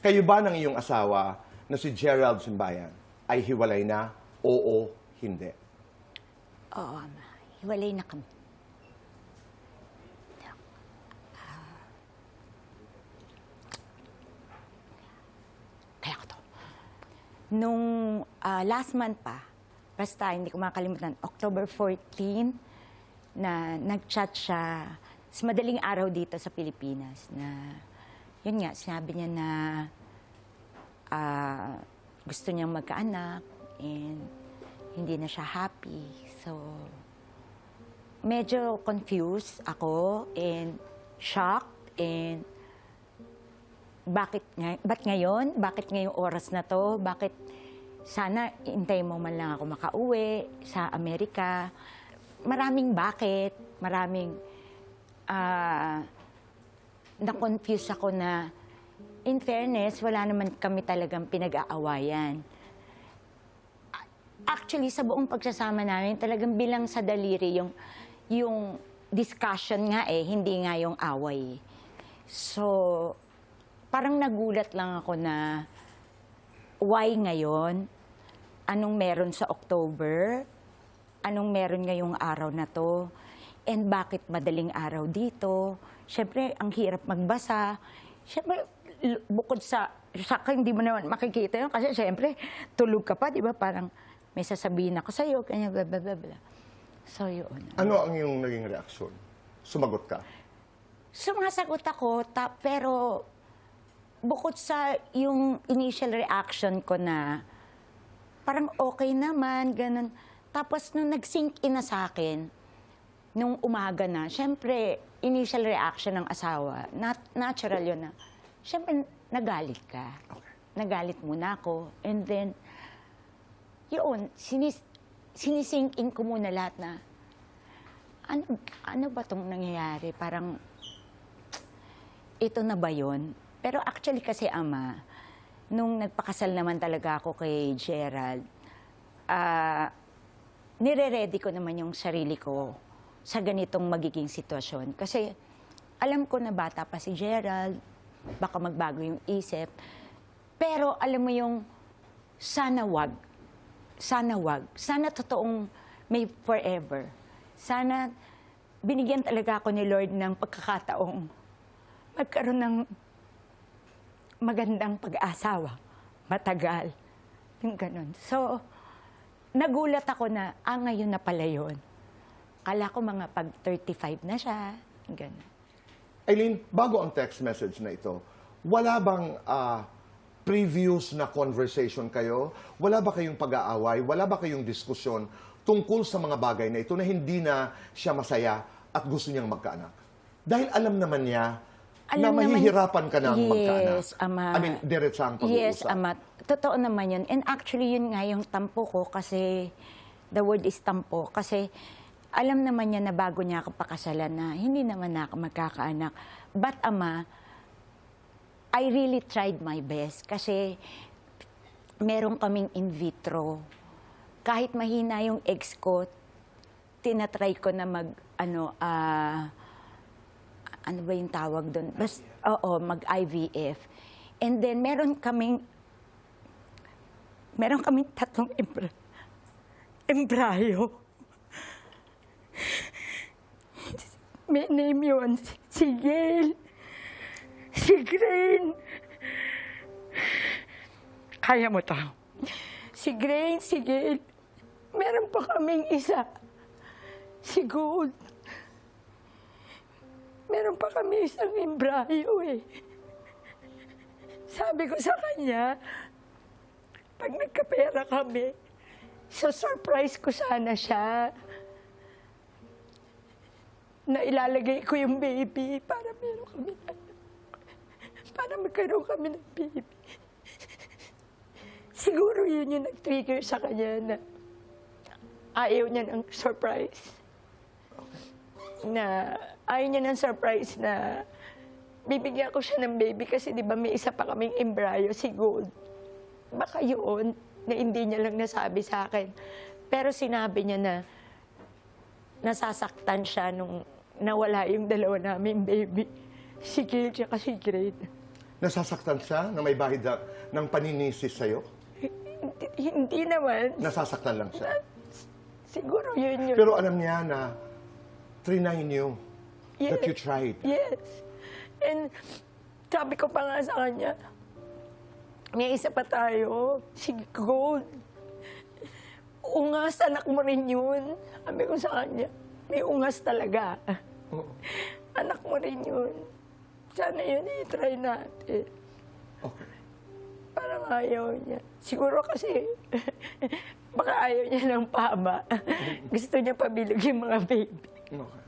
Kayo ba ng iyong asawa na si Gerald Simbayan ay hiwalay na? Oo, hindi. Oo, ama. Hiwalay na kami. Ah. Kaya ko to. Nung ah, last month pa, basta hindi ko makalimutan, October 14, na nag-chat siya sa madaling araw dito sa Pilipinas na, yun nga, sinabi niya na ah, gusto niyang magkaanak and hindi na siya happy. So, medyo confused ako and shocked and bakit nga, ba't ngayon? Bakit ngayong oras na to? Bakit sana intay mo man lang ako makauwi sa Amerika? Maraming bakit, maraming ah na-confuse ako na in fairness, wala naman kami talagang pinag-aawayan. Actually, sa buong pagsasama namin, talagang bilang sa daliri yung, yung discussion nga eh, hindi nga yung away. So, parang nagulat lang ako na why ngayon? Anong meron sa October? Anong meron ngayong araw na to? And bakit madaling araw dito? Siyempre, ang hirap magbasa. Siyempre, bukod sa, sa akin, hindi mo naman makikita yun. Kasi siyempre, tulog ka pa, di ba? Parang may sasabihin ako sa'yo, kanya bla bla bla bla. So, yun. Ano ang iyong naging reaksyon? Sumagot ka? Sumasagot ako, ta- pero bukod sa yung initial reaction ko na parang okay naman, ganun. Tapos nung nag-sink in na sa akin, nung umaga na, syempre, initial reaction ng asawa, nat- natural yun na, syempre, nagalit ka. Okay. Nagalit muna ako. And then, yun, sinis, sinisink in ko muna lahat na, ano, ano ba tong nangyayari? Parang, ito na ba yun? Pero actually kasi, Ama, nung nagpakasal naman talaga ako kay Gerald, ah, nire-ready ko naman yung sarili ko sa ganitong magiging sitwasyon. Kasi alam ko na bata pa si Gerald, baka magbago yung isip. Pero alam mo yung sana wag. Sana wag. Sana totoong may forever. Sana binigyan talaga ako ni Lord ng pagkakataong magkaroon ng magandang pag-asawa. Matagal. Yung ganun. So, nagulat ako na, ah, ngayon na pala yun. Kala ko mga pag 35 na siya. Ganun. Eileen, bago ang text message na ito, wala bang ah, previous na conversation kayo? Wala ba kayong pag-aaway? Wala ba kayong diskusyon tungkol sa mga bagay na ito na hindi na siya masaya at gusto niyang magkaanak? Dahil alam naman niya na Alam naman- mahihirapan ka ng magkaanak. Yes, Ama. I mean, diretsa ang pag-uusap. Yes, Ama. Totoo naman yun. And actually, yun nga yung tampo ko kasi the word is tampo. Kasi alam naman niya na bago niya ako pakasalan na hindi naman na magkakaanak. But, Ama, I really tried my best kasi meron kaming in vitro. Kahit mahina yung eggs ko, tinatry ko na mag, ano, ah, ano ba yung tawag doon? Bas, oo, mag-IVF. And then, meron kaming, meron kaming tatlong embra, embryo. May name yun. Si Gail. Si Grain. Kaya mo to. Si Grain, si Gail. Meron pa kaming isa. Si Gold. Meron pa kami isang embryo eh. Sabi ko sa kanya, pag nagkapera kami, so surprise ko sana siya na ilalagay ko yung baby para meron kami. Para magkaroon kami ng baby. Siguro yun yung nag-trigger sa kanya na ayaw niya ng surprise na ayaw niya ng surprise na bibigyan ko siya ng baby kasi di ba may isa pa kaming embryo, si Gold. Baka yun na hindi niya lang nasabi sa akin. Pero sinabi niya na nasasaktan siya nung nawala yung dalawa namin baby. Si Gail tsaka si Grade. Nasasaktan siya na may bahid na, ng paninisisi sa'yo? Hindi, hindi naman. Nasasaktan lang siya. Siguro yun yun. Pero alam niya na trinay niyo that Yes. you tried. Yes. And sabi ko pa nga sa kanya, may isa pa tayo, si Gold. Ungas, anak mo rin yun. Sabi ko sa kanya, may ungas talaga. anak mo rin yun. Sana yun i-try natin. Okay. Parang ayaw niya. Siguro kasi, baka ayaw niya ng pama. Gusto niya pabilog yung mga baby. Okay.